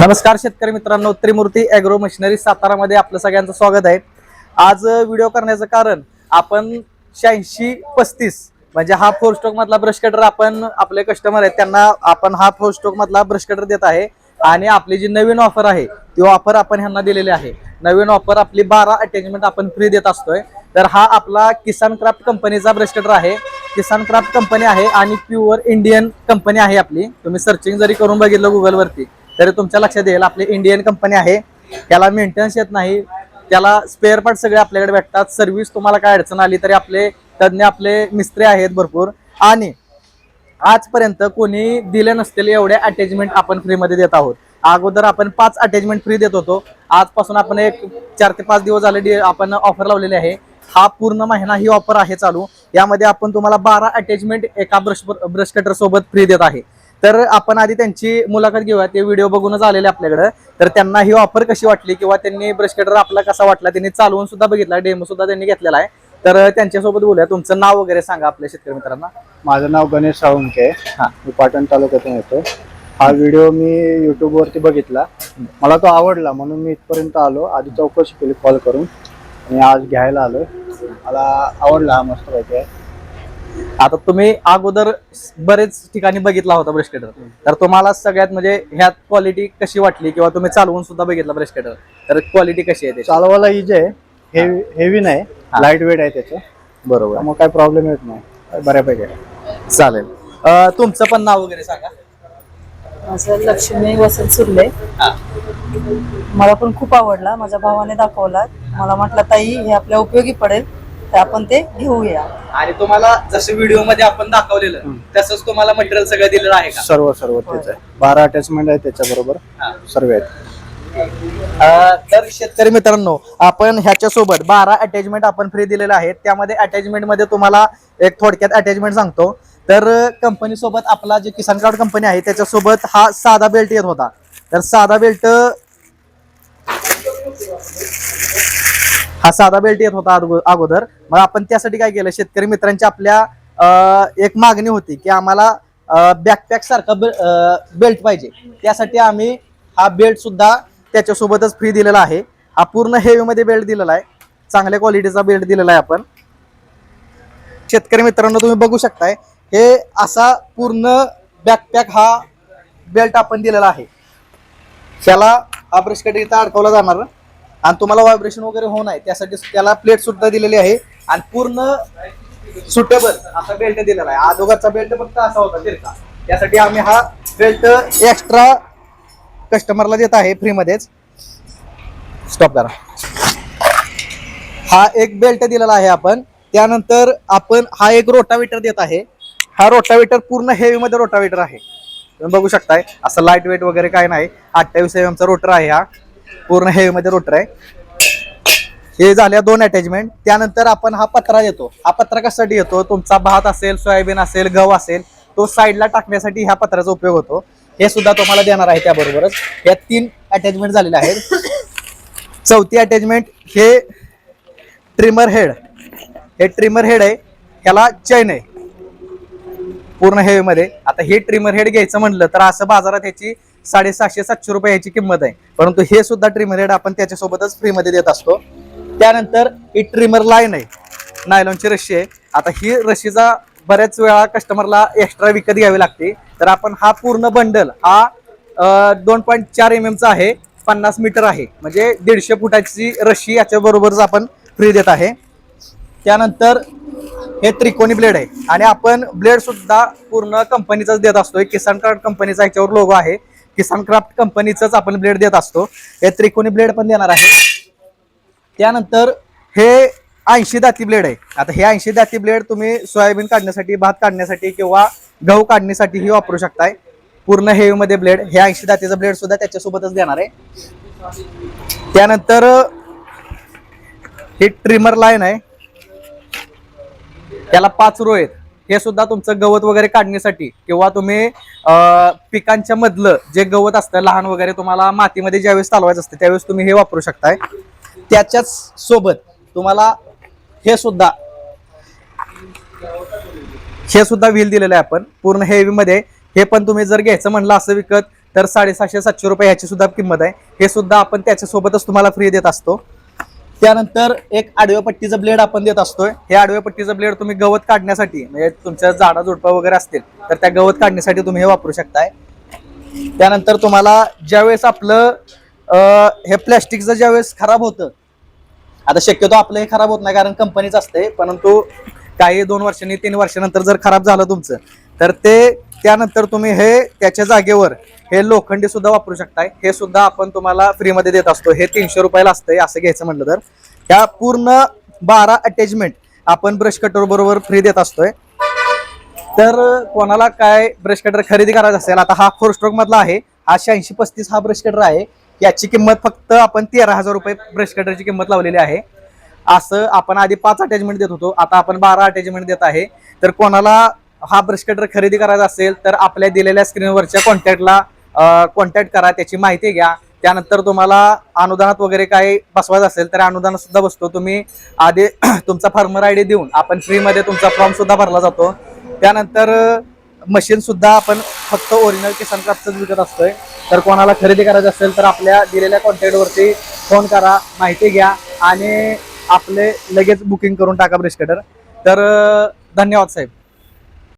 नमस्कार शेतकरी मित्रांनो त्रिमूर्ती अॅग्रो मशिनरी सातारामध्ये आपलं सगळ्यांचं स्वागत आहे. आज व्हिडिओ करण्याचं कारण आपण शहाऐंशी पस्तीस म्हणजे हा फोर स्टोक मधला ब्रश कटर आपण आपले कस्टमर आहेत त्यांना आपण हा फोर स्टोक मधला ब्रश कटर देत आहे. आणि आपली जी नवीन ऑफर आहे ती ऑफर आपण ह्यांना दिलेली आहे. नवीन ऑफर आपली बारा अटॅचमेंट आपण फ्री देत असतोय. तर हा आपला किसान क्राफ्ट कंपनीचा ब्रश कटर आहे. किसान क्राफ्ट कंपनी आहे आणि प्युअर इंडियन कंपनी आहे आपली. तुम्ही सर्चिंग जरी करून बघितलं गुगलवरती तरी तुमच्या लक्षात येईल आपली इंडियन कंपनी आहे. त्याला मेंटेनन्स येत नाही. त्याला स्पेअर पार्ट सगळे आपल्याकडे भेटतात. सर्व्हिस तुम्हाला काय अडचण आली तरी आपले तज्ज्ञ आपले मिस्त्री आहेत भरपूर. आणि आजपर्यंत कोणी दिले नसलेले एवढे अटॅचमेंट आपण फ्रीमध्ये देत आहोत. अगोदर आपण पाच अटॅचमेंट फ्री देत होतो. आजपासून आपण एक चार ते पाच दिवस झाले आपण ऑफर लावलेली आहे. हा पूर्ण महिना ही ऑफर आहे चालू. यामध्ये आपण तुम्हाला बारा अटॅचमेंट एका ब्रश ब्रश कटर सोबत फ्री देत आहे. तर आपण आधी त्यांची मुलाखत घेऊया. ते व्हिडिओ बघूनच आलेले आपल्याकडे. तर त्यांना ही ऑफर कशी वाटली किंवा त्यांनी ब्रश कटर आपला कसा वाटला? त्यांनी चालवून सुद्धा बघितला डेमो सुद्धा त्यांनी घेतलेला आहे. तर त्यांच्यासोबत बोलूया. तुमचं नाव वगैरे सांगा आपल्या शेतकरी मित्रांना. माझं नाव गणेश साळुंके हा. मी पाटण तालुक्यातून येतो. हा व्हिडिओ मी YouTube वरती बघितला. मला तो आवडला म्हणून मी इथपर्यंत आलो. आधी चौकशी केली कॉल करून. आणि आज घ्यायला आलो मला आवडला हा मस्त पाहिजे आता तुम्ही अगोदर बरेच ठिकाणी बघितला होता ब्रश कटर तर तुम्हाला सगळ्यात म्हणजे ह्यात क्वालिटी कशी वाटली किंवा तुम्ही चालवून सुद्धा बघितला ब्रश कटर तर क्वालिटी कशी आहे चालवायला इजी आहे हेवी हेवी नाही हा. लाइट वेट आहे त्याचं. बरोबर. त्यामुळे काही प्रॉब्लेम येत नाही. बऱ्यापैकी. चालेल. अं, तुमचं पण नाव वगैरे सांगा. माझं लक्ष्मी वसंत सुर्ले. हा. मला पण खूप आवडला माझ्या भावाने दाखवला. मला म्हटलं ताई हे आपल्या उपयोगी पडेल. तर आपण ते घेऊया. आणि तुम्हाला जसं व्हिडिओमध्ये आपण दाखवलेलं तसंच तुम्हाला मटेरियल सगळं दिलेलं आहे का? सर्व सर्व तेच आहे. बारा अटॅचमेंट आहे त्याच्या बरोबर हा. सर्व आहेत. अं, तर शेतकरी मित्रांनो आपण ह्याच्या सोबत बारा अटॅचमेंट आपण फ्री दिलेले आहेत. त्यामध्ये अटॅचमेंटमध्ये तुम्हाला एक थोडक्यात अटॅचमेंट सांगतो. तर कंपनी सोबत आपला जे किसान कार्ड कंपनी आहे त्याच्यासोबत हा साधा बेल्ट येत होता. तर साधा बेल्ट हा साधा बेल्ट येत होता अगोदर. मग आपण त्यासाठी काय केलं? शेतकरी मित्रांची आपल्या एक मागणी होती की आम्हाला बॅकपॅक सारखा बेल्ट पाहिजे. त्यासाठी आम्ही हा बेल्ट सुद्धा त्याच्यासोबतच फ्री दिलेला आहे. हा पूर्ण हेवीमध्ये बेल्ट दिलेला आहे. चांगल्या क्वालिटीचा बेल्ट दिलेला आहे आपण. शेतकरी मित्रांनो तुम्ही बघू शकताय हे असा पूर्ण बॅकपॅक हा बेल्ट आपण दिलेला आहे. त्याला हा ब्रश कटर अडकवला जाणार. आणि तुम्हाला व्हायब्रेशन वगैरे होऊ नये त्यासाठी त्याला प्लेट सुद्धा दिलेली आहे. आणि पूर्ण सुटेबल असा बेल्ट दिलेला आहे. अगोदरचा बेल्ट फक्त असा होता तिरका त्यासाठी आम्ही हा बेल्ट एक्स्ट्रा कस्टमरला देत आहे फ्रीमध्येच स्टॉप करा. हा एक बेल्ट दिलेला आहे आपण. त्यानंतर आपण हा एक रोटावेटर देत आहे. हा रोटावेटर पूर्ण हेवी मध्ये रोटावेटर आहे. तुम्ही बघू शकताय असं लाइट वेट वगैरे काय नाही. अठ्ठावीस एम चा रोटर आहे हा. पूर्ण हेवीमध्ये रोटर आहे. हे झाल्या दोन अटॅचमेंट त्यानंतर आपण हा पत्रा देतो. हा पत्रा कशासाठी येतो? तुमचा भात असेल सोयाबीन असेल गहू असेल तो साईडला टाकण्यासाठी ह्या पत्राचा उपयोग होतो. हे सुद्धा तुम्हाला देणार आहे त्याबरोबरच. या तीन अटॅचमेंट झालेल्या आहेत. चौथी अटॅचमेंट हे ट्रिमर हेड हे ट्रिमर हेड आहे. ह्याला चैन आहे. पूर्ण हेवीमध्ये आता हे ट्रिमर हेड घ्यायचं म्हणलं तर असं बाजारात ह्याची साडेसहाशे सातशे रुपये याची किंमत आहे. परंतु हे सुद्धा ट्रिमर हेड आपण त्याच्यासोबतच फ्रीमध्ये देत असतो. त्यानंतर ही ट्रिमर लाईन आहे. नायलॉनची रशी आहे. आता ही रशीचा बऱ्याच वेळा कस्टमरला एक्स्ट्रा विकत घ्यावी लागते. तर आपण हा पूर्ण बंडल हा दोन पॉईंट चार एम एमचा आहे पन्नास मीटर आहे. म्हणजे दीडशे फुटाची रशी याच्याबरोबरच आपण फ्री देत आहे. त्यानंतर हे त्रिकोणी ब्लेड आहे. आणि आपण ब्लेड सुद्धा पूर्ण कंपनीचाच देत असतोय. किसान कार्ड कंपनीचा याच्यावर लोगो आहे. किसान क्राफ्ट कंपनीचंच आपण ब्लेड देत असतो. हे त्रिकोणी ब्लेड पण देणार आहे. त्यानंतर हे ऐंशी दाती ब्लेड आहे. आता हे ऐंशी दाती ब्लेड तुम्ही सोयाबीन काढण्यासाठी भात काढण्यासाठी किंवा गहू काढण्यासाठीही वापरू शकताय. पूर्ण हेवी मध्ये ब्लेड हे ऐंशी दातीचं ब्लेड सुद्धा त्याच्यासोबतच देणार आहे. त्यानंतर ही ट्रिमर लाईन आहे. त्याला पाच रो आहेत. हे सुद्धा तुमचं गवत वगैरे काढण्यासाठी किंवा तुम्ही पिकांच्या मधलं जे गवत असतं लहान वगैरे तुम्हाला मातीमध्ये ज्यावेळेस चालवायचं असतं त्यावेळेस तुम्ही हे वापरू शकताय. त्याच्याच सोबत तुम्हाला हे सुद्धा हे सुद्धा व्हील दिलेलं आहे आपण पूर्ण हेवी मध्ये हे पण तुम्ही जर घ्यायचं म्हणलं असं विकत तर साडेसहाशे सातशे रुपये ह्याची सुद्धा किंमत आहे. हे सुद्धा आपण त्याच्यासोबतच तुम्हाला फ्री देत असतो. त्यानंतर एक आडव्या पट्टीचं ब्लेड आपण देत असतोय. हे आडव्या पट्टीचं ब्लेड तुम्ही गवत काढण्यासाठी म्हणजे तुमच्या झाडा झुडपा वगैरे असतील तर त्या गवत काढण्यासाठी तुम्ही हे वापरू शकताय. त्यानंतर तुम्हाला ज्यावेळेस आपलं हे प्लॅस्टिकचं ज्यावेळेस खराब होतं आता शक्यतो आपलं हे खराब होत नाही कारण कंपनीच असते परंतु काही दोन वर्षांनी तीन वर्षानंतर जर खराब झालं तुमचं तर ते त्यानंतर तुम्ही हे त्याच्या जागेवर हे लोखंडी सुद्धा वापरू शकताय. हे सुद्धा आपण तुम्हाला फ्रीमध्ये देत असतो. हे तीनशे रुपयाला असतंय असं घ्यायचं म्हटलं तर. ह्या पूर्ण बारा अटॅचमेंट आपण ब्रश कटर बरोबर फ्री देत असतोय. तर कोणाला काय ब्रश कटर खरेदी करायचं असेल आता हा फोर स्ट्रोक मधला आहे. हा शहाऐंशी पस्तीस हा ब्रश कटर आहे. याची किंमत फक्त आपण तेरा हजार रुपये ब्रश कटरची किंमत लावलेली आहे. असं आपण आधी पाच अटॅचमेंट देत होतो. आता आपण बारा अटॅचमेंट देत आहे. तर कोणाला हा ब्रश कटर खरेदी करायचा असेल तर आपल्या दिलेल्या स्क्रीनवरच्या कॉन्टॅक्टला कॉन्टॅक्ट करा त्याची माहिती घ्या. त्यानंतर तुम्हाला अनुदानात वगैरे काही बसवायचं असेल तर अनुदानसुद्धा बसतो. तुम्ही आधी तुमचा फार्मर आय डी देऊन आपण फ्रीमध्ये तुमचा फॉर्म सुद्धा भरला जातो. त्यानंतर मशीन सुद्धा आपण फक्त ओरिजिनल किसान क्राफ्टच विकत असतोय. तर कोणाला खरेदी करायचं असेल तर आपल्या दिलेल्या कॉन्टॅक्टवरती फोन करा माहिती घ्या आणि आपले लगेच बुकिंग करून टाका ब्रेश कटर तर धन्यवाद साहेब.